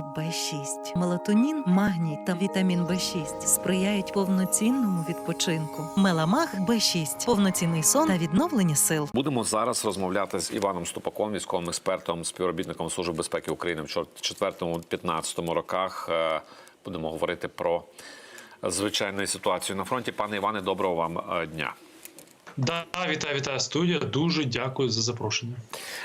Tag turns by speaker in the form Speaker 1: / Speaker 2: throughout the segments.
Speaker 1: Б6. Мелатонін, магній та вітамін Б6 сприяють повноцінному відпочинку. Меламах Б6 повноцінний сон та відновлення сил.
Speaker 2: Будемо зараз розмовляти з Іваном Ступаком, військовим експертом, співробітником Служби безпеки України в 4-15 роках. Е, Будемо говорити про звичайну ситуацію на фронті. Пане Іване, доброго вам е, дня.
Speaker 3: Да, вітаю, вітаю студія. Дуже дякую за запрошення.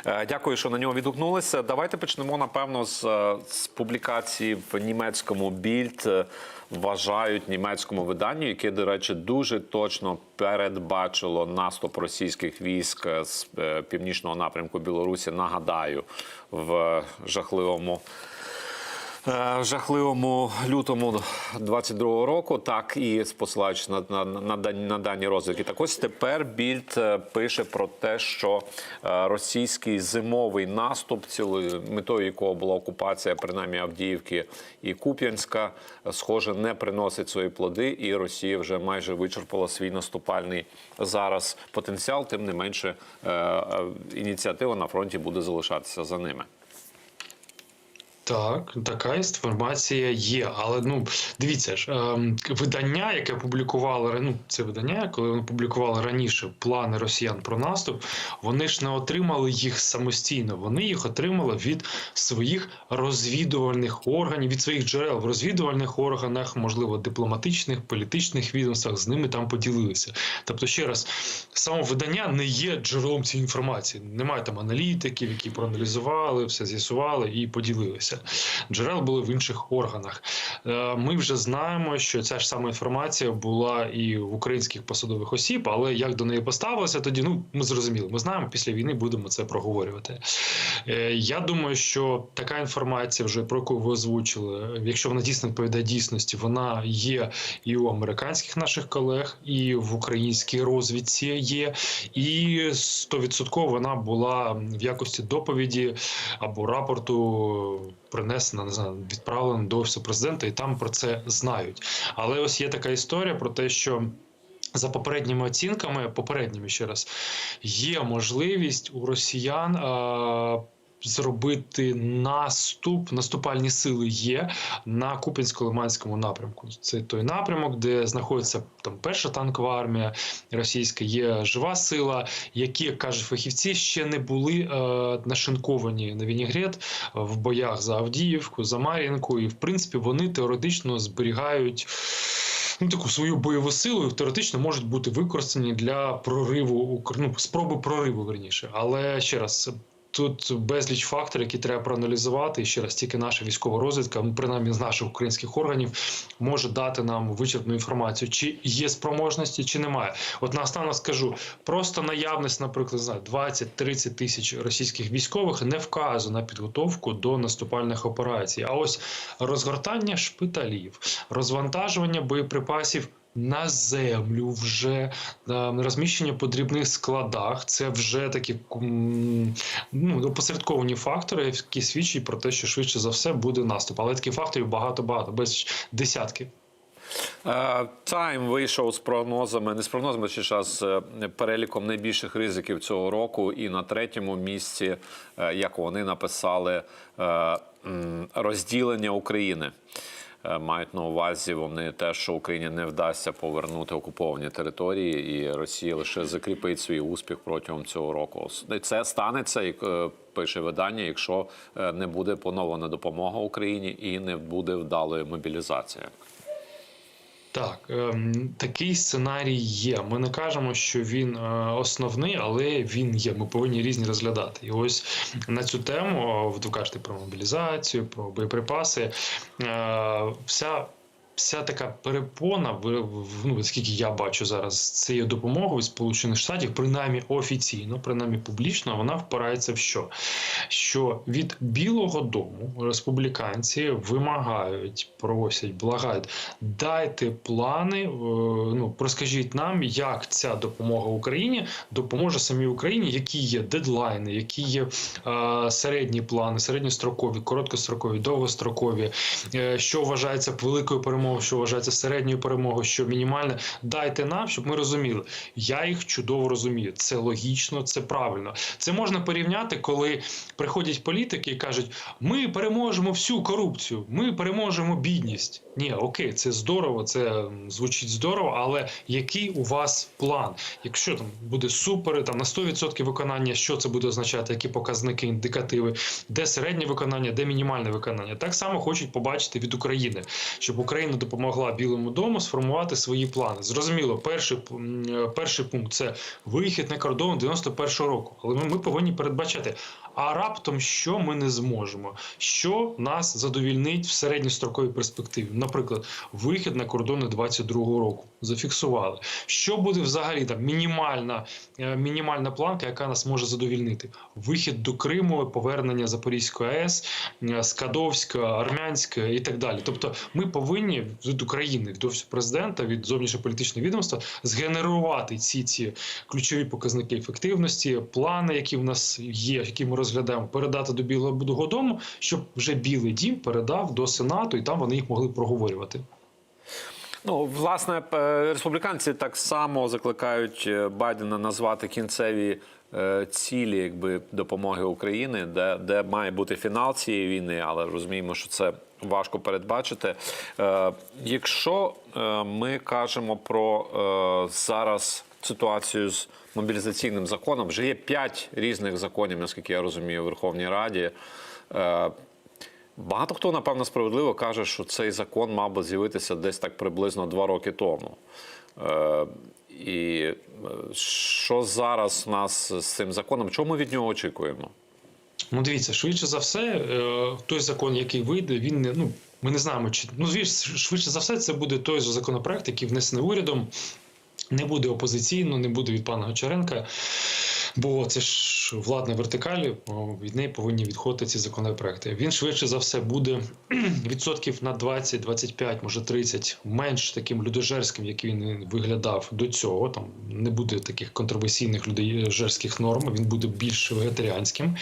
Speaker 2: Е, Дякую, що на нього відгукнулися. Давайте почнемо напевно з, е, з публікації в німецькому більд. Е, Вважають німецькому виданню, яке, до речі, дуже точно передбачило наступ російських військ з північного напрямку Білорусі. Нагадаю, в жахливому. Е, жахливому лютому 22-го року, так і посилаючись на, на, на, на дані розвідки. Так ось тепер Більд е, пише про те, що е, російський зимовий наступ, цілою метою якого була окупація, принаймні Авдіївки і Куп'янська, схоже, не приносить свої плоди, і Росія вже майже вичерпала свій наступальний зараз потенціал. Тим не менше, ініціатива на фронті буде залишатися за ними.
Speaker 3: Так, така інформація є. Але ну дивіться ж, ем, видання, яке публікувало ну, це видання, коли вони публікували раніше плани росіян про наступ, вони ж не отримали їх самостійно. Вони їх отримали від своїх розвідувальних органів, від своїх джерел в розвідувальних органах, можливо, дипломатичних, політичних відомствах з ними там поділилися. Тобто, ще раз, само видання не є джерелом цієї інформації. Немає там аналітиків, які проаналізували, все з'ясували і поділилися. Джерела були в інших органах. Е, Ми вже знаємо, що ця ж сама інформація була і в українських посадових осіб, але як до неї поставилися, тоді ну ми зрозуміли. Ми знаємо, після війни будемо це проговорювати. Е, Я думаю, що така інформація, вже про яку ви озвучили, якщо вона дійсно відповідає дійсності, вона є і у американських наших колег, і в українській розвідці є, і 100% вона була в якості доповіді або рапорту принесена, не знаю, відправлена до офісу президента, і там про це знають. Але ось є така історія про те, що. За попередніми оцінками, попередніми ще раз, є можливість у росіян е, зробити наступ, наступальні сили є на Купінсько-Лиманському напрямку. Це той напрямок, де знаходиться там перша танкова армія російська, є жива сила, які, як кажуть фахівці, ще не були е, нашинковані на Вінігрет в боях за Авдіївку, за Мар'їнку, і в принципі вони теоретично зберігають. Ну, таку свою бойову силу теоретично можуть бути використані для прориву ну, спроби прориву верніше. Але ще раз. Тут безліч факторів, які треба проаналізувати. І ще раз тільки наша військова розвідка, ну, принаймні з наших українських органів, може дати нам вичерпну інформацію, чи є спроможності, чи немає. От наостанок скажу: просто наявність, наприклад, не знаю, 20-30 тисяч російських військових не вказує на підготовку до наступальних операцій. А ось розгортання шпиталів, розвантажування боєприпасів. На землю вже е, розміщення по дрібних складах. Це вже такі ну, опосередковані фактори, які свідчать про те, що швидше за все буде наступ. Але таких факторів багато-багато, без десятків.
Speaker 2: Тайм вийшов з прогнозами, не з прогнозами, чи а з е, переліком найбільших ризиків цього року. І на третьому місці, е, як вони написали, е, розділення України. Е, Мають на увазі вони те, що Україні не вдасться повернути окуповані території, і Росія лише закріпить свій успіх протягом цього року. Це станеться, як е, пише видання, якщо е, не буде поновлена допомога Україні і не буде вдалої мобілізації.
Speaker 3: Так, ем, такий сценарій є. Ми не кажемо, що він е, основний, але він є. Ми повинні різні розглядати. І ось на цю тему ви кажете про мобілізацію, про боєприпаси. Е, вся Вся така перепона, ну, скільки я бачу зараз цією допомогою Сполучених Штатів, принаймні офіційно, принаймні публічно, вона впирається в що? Що від Білого Дому республіканці вимагають, просять, благають, дайте плани, е, ну розкажіть нам, як ця допомога Україні допоможе самій Україні, які є дедлайни, які є е, середні плани, середньострокові, короткострокові, довгострокові, е, що вважається великою перемогою перемогу, що вважається середньою перемогою, що мінімальне. Дайте нам, щоб ми розуміли. Я їх чудово розумію. Це логічно, це правильно. Це можна порівняти, коли приходять політики і кажуть: ми переможемо всю корупцію, ми переможемо бідність. Ні, окей, це здорово, це звучить здорово, але який у вас план? Якщо там буде супер, там на 100% виконання, що це буде означати, які показники, індикативи, де середнє виконання, де мінімальне виконання. Так само хочуть побачити від України, щоб Україна допомогла Білому дому сформувати свої плани. Зрозуміло, перший, е, перший пункт це вихід на кордон 91-го року. Але ми, ми повинні передбачати. А раптом що ми не зможемо? Що нас задовільнить в середньостроковій перспективі? Наприклад, вихід на кордони 22-го року зафіксували. Що буде взагалі там мінімальна, е, мінімальна планка, яка нас може задовільнити? Вихід до Криму, повернення Запорізької АЕС, е, Скадовська, Армянська і так далі. Тобто, ми повинні від України, офісу президента, від зовнішньополітичного відомства згенерувати ці ці ключові показники ефективності, плани, які в нас є, які ми розглядаємо, передати до Білого дому, щоб вже Білий Дім передав до Сенату, і там вони їх могли проговорювати.
Speaker 2: Ну, власне, е, республіканці так само закликають е, Байдена назвати кінцеві е, цілі якби, допомоги України, де, де має бути фінал цієї війни, але розуміємо, що це важко передбачити. Якщо ми кажемо про зараз ситуацію з мобілізаційним законом, вже є п'ять різних законів, наскільки я розумію, у Верховній Раді. Е, Багато хто, напевно, справедливо каже, що цей закон мав би з'явитися десь так приблизно два роки тому. Е, і е, що зараз у нас з цим законом? Чого ми від нього очікуємо?
Speaker 3: Ну, дивіться, швидше за все, той закон, який вийде, він не ну. Ми не знаємо, чи ну звісно, швидше за все, це буде той же законопроект, який внесений урядом. Не буде опозиційно, не буде від пана Гончаренка, бо це ж владна вертикалі, від неї повинні відходити ці законопроекти. Він швидше за все буде відсотків на 20, 25, може 30, менш таким людожерським, як він виглядав до цього. Там не буде таких контроверсійних людожерських норм, він буде більш вегетаріанським.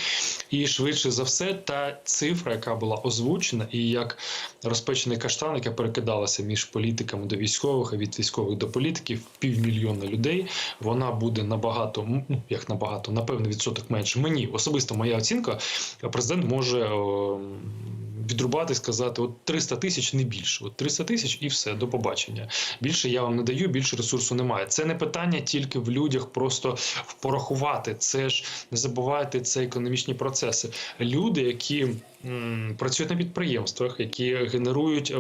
Speaker 3: І швидше за все, та цифра, яка була озвучена, і як розпечений каштан, яка перекидалася між політиками до військових, а від військових до політиків, півмільйона людей, вона буде набагато, ну як набагато, напевно, відсоток менше. Мені особисто моя оцінка, президент може. Відрубати, сказати, от 300 тисяч не більше. От 300 тисяч і все, до побачення. Більше я вам не даю, більше ресурсу немає. Це не питання тільки в людях, просто порахувати. Це ж не забувайте, це економічні процеси. Люди, які працюють на підприємствах, які генерують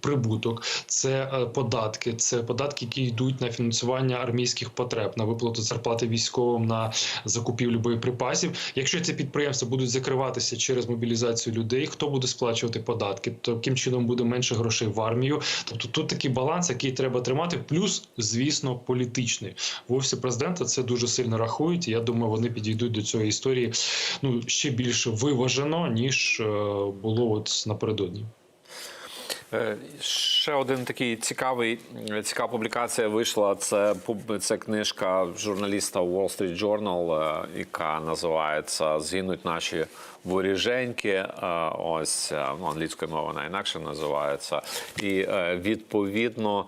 Speaker 3: прибуток, це е, податки, це податки, які йдуть на фінансування армійських потреб, на виплату зарплати військовим, на закупівлю боєприпасів. Якщо ці підприємства будуть закриватися через мобілізацію людей, хто буде сплачувати податки? таким чином буде менше грошей в армію? Тобто тут такий баланс, який треба тримати, плюс, звісно, політичний. В офісі президента це дуже сильно рахують. Я думаю, вони підійдуть до цієї історії ну ще більше виважено ніж е, було от напередодні.
Speaker 2: Е, Ще один такий цікавий цікава публікація вийшла. Це це книжка журналіста Wall Street Journal, е, яка називається Згинуть наші воріженьки. Е, Ось ну, англійською мовою вона інакше називається. І відповідно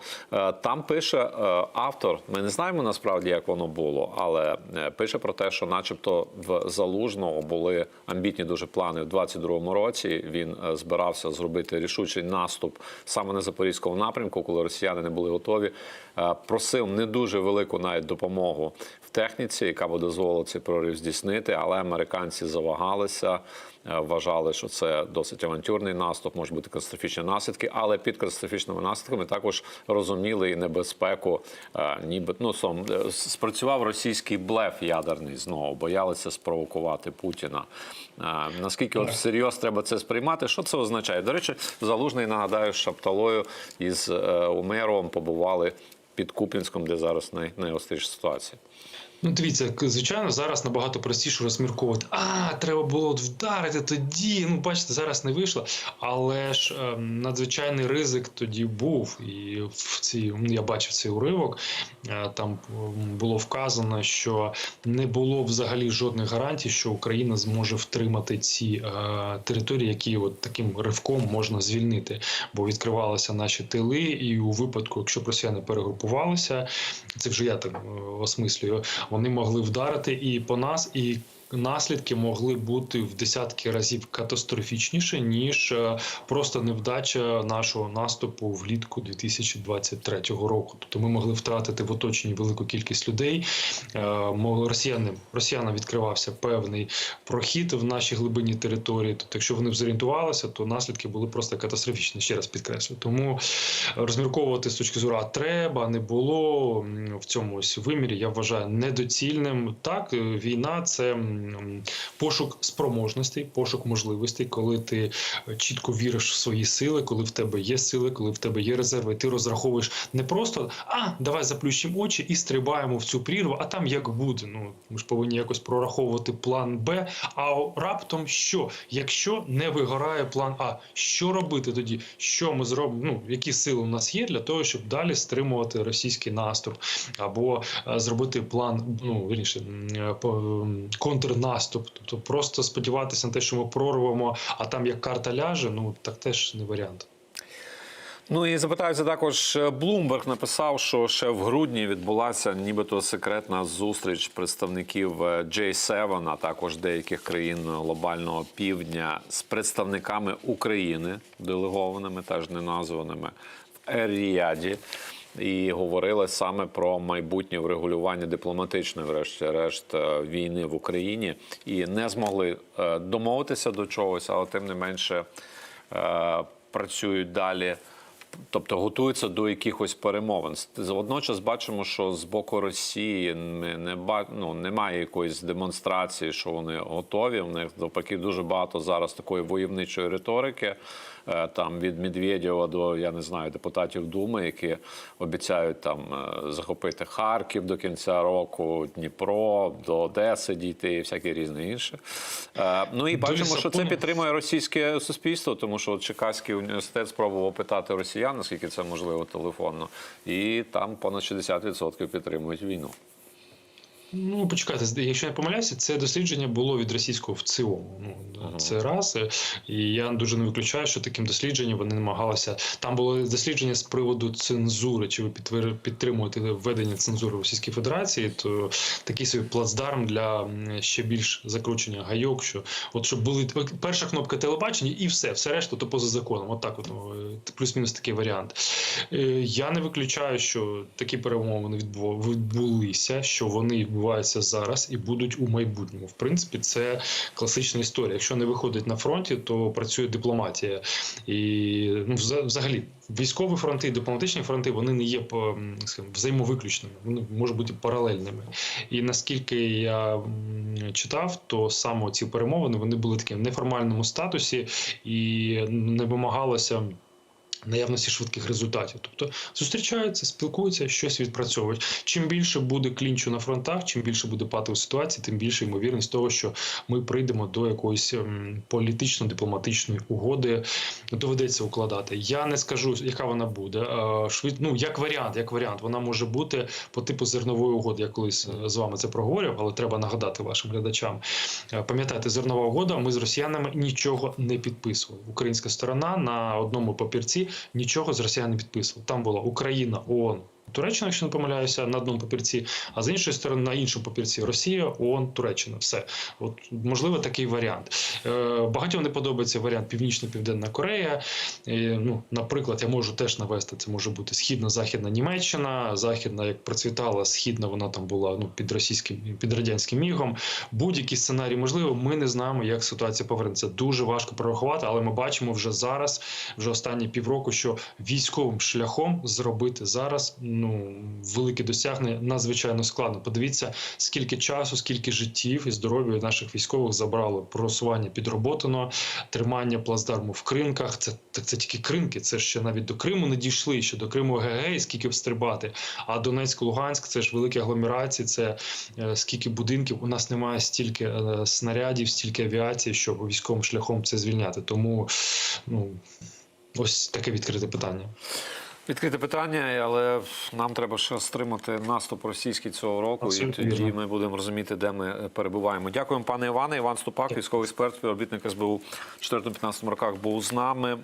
Speaker 2: там пише автор. Ми не знаємо насправді, як воно було, але пише про те, що, начебто, в залужного були амбітні дуже плани в 22-му році. Він збирався зробити рішучий наступ саме на запорізькому напрямку, коли росіяни не були готові. Е, Просив не дуже велику навіть допомогу в техніці, яка би дозволила цей прорив здійснити, але американці завагалися. Е, Вважали, що це досить авантюрний наступ, можуть бути катастрофічні наслідки, але під катастрофічними наслідками також розуміли і небезпеку. е, Ніби ну сом е, спрацював російський блеф ядерний знову, боялися спровокувати Путіна. Наскільки от всерйоз треба це сприймати? Що це означає? До речі, залужний нагадаю, з Шапталою із Умеровим побували під Купінськом, де зараз най, найгостріша ситуація.
Speaker 3: Ну, дивіться, звичайно, зараз набагато простіше розмірковувати. А, треба було вдарити тоді. Ну, бачите, зараз не вийшло. Але ж ем, надзвичайний ризик тоді був. І в цій я бачив цей уривок. Е, там було вказано, що не було взагалі жодних гарантій, що Україна зможе втримати ці е, території, які от таким ривком можна звільнити. Бо відкривалися наші тили, і у випадку, якщо росіяни перегрупувалися, це вже я так е, осмислюю, вони могли вдарити і по нас, і наслідки могли бути в десятки разів катастрофічніше, ніж е, просто невдача нашого наступу влітку 2023 року. Тобто ми могли втратити в оточенні велику кількість людей. Е, Росіяни росіянам відкривався певний прохід в нашій глибині території. Тобто, якщо вони б зорієнтувалися, то наслідки були просто катастрофічні. Ще раз підкреслю. Тому розмірковувати з точки зору а треба, не було в цьому ось вимірі. Я вважаю недоцільним. Так, е, війна це пошук спроможностей, пошук можливостей, коли ти е, чітко віриш в свої сили, коли в тебе є сили, коли в тебе є резерви. Ти розраховуєш не просто а давай заплющимо очі і стрибаємо в цю прірву, а там як буде. Ну ми ж повинні якось прораховувати план Б. А раптом що? Якщо не вигорає план А, що робити тоді? Що ми зробимо? Ну які сили у нас є для того, щоб далі стримувати російський наступ, або е, зробити план, ну вірніше, е, м, контрнаступ. Тобто просто сподіватися на те, що ми прорвемо, а там як карта ляже, ну так теж не варіант.
Speaker 2: Ну і запитаюся також. Блумберг написав, що ще в грудні відбулася нібито секретна зустріч представників е, J7, а також деяких країн глобального півдня з представниками України, делегованими, теж не названими в Ер-Ріаді. І говорили саме про майбутнє врегулювання дипломатичної, врешті-решт, е, війни в Україні, і не змогли е, домовитися до чогось, але тим не менше е, працюють далі. Тобто готуються до якихось перемовин. Водночас бачимо, що з боку Росії не, не ну, немає якоїсь демонстрації, що вони готові. У них навпаки дуже багато зараз такої войовничої риторики. Е, Там від Медведєва до я не знаю депутатів Думи, які обіцяють там е, захопити Харків до кінця року, Дніпро, до Одеси дійти і всяке різне інше. Ну і бачимо, що це підтримує російське суспільство, тому що Чекаський університет спробував питати росіян, наскільки це можливо телефонно, і там понад 60% підтримують війну.
Speaker 3: Ну, почекайте, якщо я помиляюся, це дослідження було від російського в цілому. Ну
Speaker 2: Ага.
Speaker 3: це раз. е, І я дуже не виключаю, що таким дослідженням вони намагалися. Там було дослідження з приводу цензури. Чи ви підтримуєте введення цензури в Російській Федерації? То такий собі плацдарм для ще більш закручення гайок. Що от щоб були перша кнопка телебачення, і все, все решта то поза законом. От так, от ну, е, плюс-мінус такий варіант. Е, Я не виключаю, що такі перемовини відбу- відбулися, що вони відбуваються зараз і будуть у майбутньому. В принципі, це класична історія. Якщо не виходить на фронті, то працює дипломатія. І ну, вза- взагалі, військові фронти дипломатичні фронти вони не є скажімо, взаємовиключними, вони можуть бути паралельними. І наскільки я читав, то саме ці перемовини вони були таким в неформальному статусі і не вимагалося. Наявності швидких результатів, тобто зустрічаються, спілкуються, щось відпрацьовують. Чим більше буде клінчу на фронтах, чим більше буде патової ситуації, тим більше ймовірність того, що ми прийдемо до якоїсь ем, політично-дипломатичної угоди, доведеться укладати. Я не скажу, яка вона буде. Е, Швид... Ну, як варіант, як варіант, вона може бути по типу зернової угоди. Я колись е, з вами це проговорював, але треба нагадати вашим глядачам. Е, Пам'ятаєте, зернова угода. Ми з росіянами нічого не підписували. Українська сторона на одному папірці нічого з росіян не підписував. Там була Україна, ООН. Туреччина, якщо не помиляюся, на одному папірці, а з іншої сторони на іншому папірці Росія, ООН, Туреччина. Все. От можливо такий варіант. Е, багатьом не подобається варіант Північно-Південна Корея. Е, ну, наприклад, я можу теж навести, це може бути східно-західна Німеччина, західна, як процвітала, східна вона там була ну, під російським під радянським мігом. Будь-які сценарії можливо. Ми не знаємо, як ситуація повернеться. Дуже важко прорахувати, але ми бачимо вже зараз, вже останні півроку, що військовим шляхом зробити зараз ну велике досягнення надзвичайно складно. Подивіться, скільки часу, скільки життів і здоров'я наших військових забрало просування підроботано, тримання плацдарму в кринках. Це так це тільки кринки. Це ще навіть до Криму не дійшли. Ще до Криму гегей, скільки б стрибати. А Донецьк, Луганськ це ж великі агломерації. Це е, скільки будинків. У нас немає стільки е, снарядів, стільки авіації, щоб військовим шляхом це звільняти. Тому ну ось таке відкрите питання.
Speaker 2: Відкрите питання, але нам треба ще стримати наступ російський цього року,
Speaker 3: Абсолютно
Speaker 2: і тоді ми будемо розуміти, де ми перебуваємо. Дякуємо, пане Іване. Іван Ступак, військовий експерт, співробітник СБУ в 4-15 роках, був з нами.